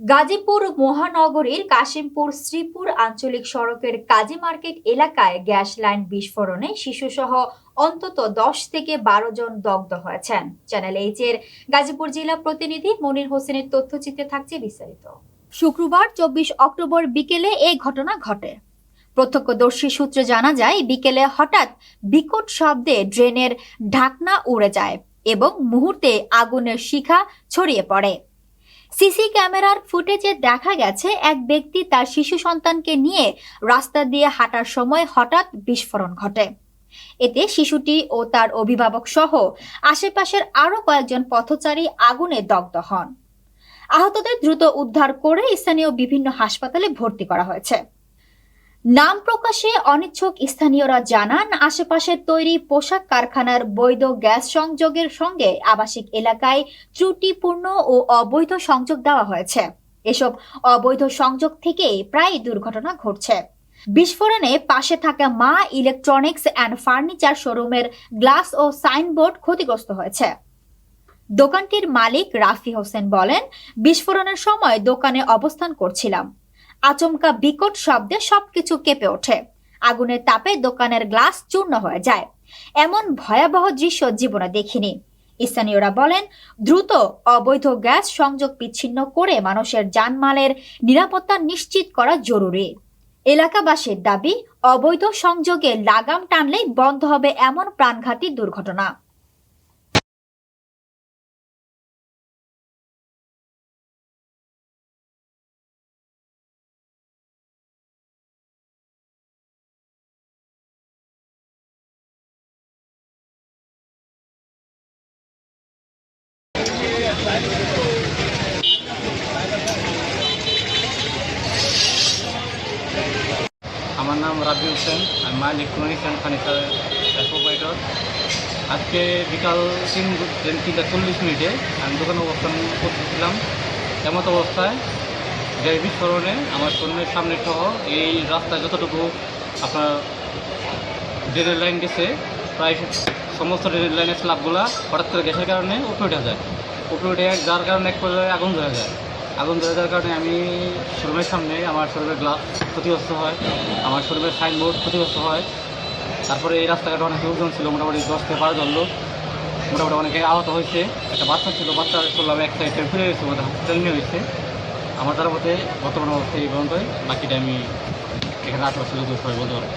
গাজীপুর মহানগরীর কাশিমপুর শ্রীপুর আঞ্চলিক সড়কের কাজী মার্কেট এলাকায় গ্যাস লাইন বিস্ফোরণে শিশুসহ অন্তত দশ থেকে বারো জন দগ্ধ হয়েছেন। চ্যানেল এইচ এর গাজীপুর জেলা প্রতিনিধি মনির হোসেনের তথ্যচিত্রে থাকছে বিস্তারিত। শুক্রবার, চব্বিশ অক্টোবর বিকেলে এই ঘটনা ঘটে। প্রত্যক্ষদর্শী সূত্রে জানা যায়, বিকেলে হঠাৎ বিকট শব্দে ড্রেনের ঢাকনা উড়ে যায় এবং মুহূর্তে আগুনের শিখা ছড়িয়ে পড়ে। সিসি ক্যামেরার ফুটেজে দেখা গেছে, এক ব্যক্তি তার শিশু সন্তানকে নিয়ে রাস্তা দিয়ে হাঁটার সময় হঠাৎ বিস্ফোরণ ঘটে। এতে শিশুটি ও তার অভিভাবক সহ আশেপাশের আরও কয়েকজন পথচারী আগুনে দগ্ধ হন। আহতদের দ্রুত উদ্ধার করে স্থানীয় বিভিন্ন হাসপাতালে ভর্তি করা হয়েছে। নাম প্রকাশে অনিচ্ছুক স্থানীয়রা জানান, আশেপাশের তৈরি পোশাক কারখানার বৈধ গ্যাস সংযোগের সঙ্গে আবাসিক এলাকায় ত্রুটিপূর্ণ ও অবৈধ সংযোগ দেওয়া হয়েছে। এসব অবৈধ সংযোগ থেকেই প্রায় দুর্ঘটনা ঘটছে। বিস্ফোরণে পাশে থাকা মা ইলেকট্রনিক্স অ্যান্ড ফার্নিচার শোরুমের গ্লাস ও সাইনবোর্ড ক্ষতিগ্রস্ত হয়েছে। দোকানটির মালিক রাফি হোসেন বলেন, বিস্ফোরণের সময় দোকানে অবস্থান করছিলাম। আচমকা বিকট শব্দে সবকিছু কেঁপে ওঠে। আগুনের তাপে দোকানের গ্লাস চূর্ণ হয়ে যায়। এমন ভয়াবহ দৃশ্য জীবনে দেখিনি। স্থানীয়রা বলেন, দ্রুত অবৈধ গ্যাস সংযোগ বিচ্ছিন্ন করে মানুষের জানমালের নিরাপত্তা নিশ্চিত করা জরুরি। এলাকাবাসীর দাবি, অবৈধ সংযোগে লাগাম টানলেই বন্ধ হবে এমন প্রাণঘাতী দুর্ঘটনা। আমার নাম রাবি হোসেন, আমি মা ইলেকট্রনিক্স অ্যান্ড ফার্নিচার প্রোভাইডার আজকে বিকাল তিন তিনটা চল্লিশ মিনিটে আমি দোকানে অবস্থান করতেছিলাম। এমত অবস্থায় গ্যাস বিস্ফোরণে আমার শরীরের সামনে সহ এই রাস্তায় যতটুকু আপনার ড্রেনের লাইন গেছে, প্রায় সমস্ত ড্রেনের লাইনের স্ল্যাবগুলো হঠাৎ করে গ্যাসের কারণে উপরে উঠে যায়। উপরে উঠে যার কারণে এক পর্যায়ে আগুন ধরে যায়। আগুন ধরে যাওয়ার কারণে আমি শোরুমের সামনে আমার শোরুমের গ্লাস ক্ষতিগ্রস্ত হয়, আমার শোরুমের সাইনবোর্ড ক্ষতিগ্রস্ত হয়। তারপরে এই রাস্তাঘাটে অনেক লোকজন ছিল, মোটামুটি দশ থেকে বারো জন লোক। মোটামুটি অনেকে আহত হয়েছে, একটা বাচ্চা ছিল বাচ্চা শুনলাম এক সাইডে ফিরে গেছে আমাদের হসপিটাল নিয়ে হয়েছে আমার তার মধ্যে বর্তমান অবস্থায় এই পর্যন্তই, বাকিটা আমি এখানে আশেপাশে লোক সবাই বলতে পারব।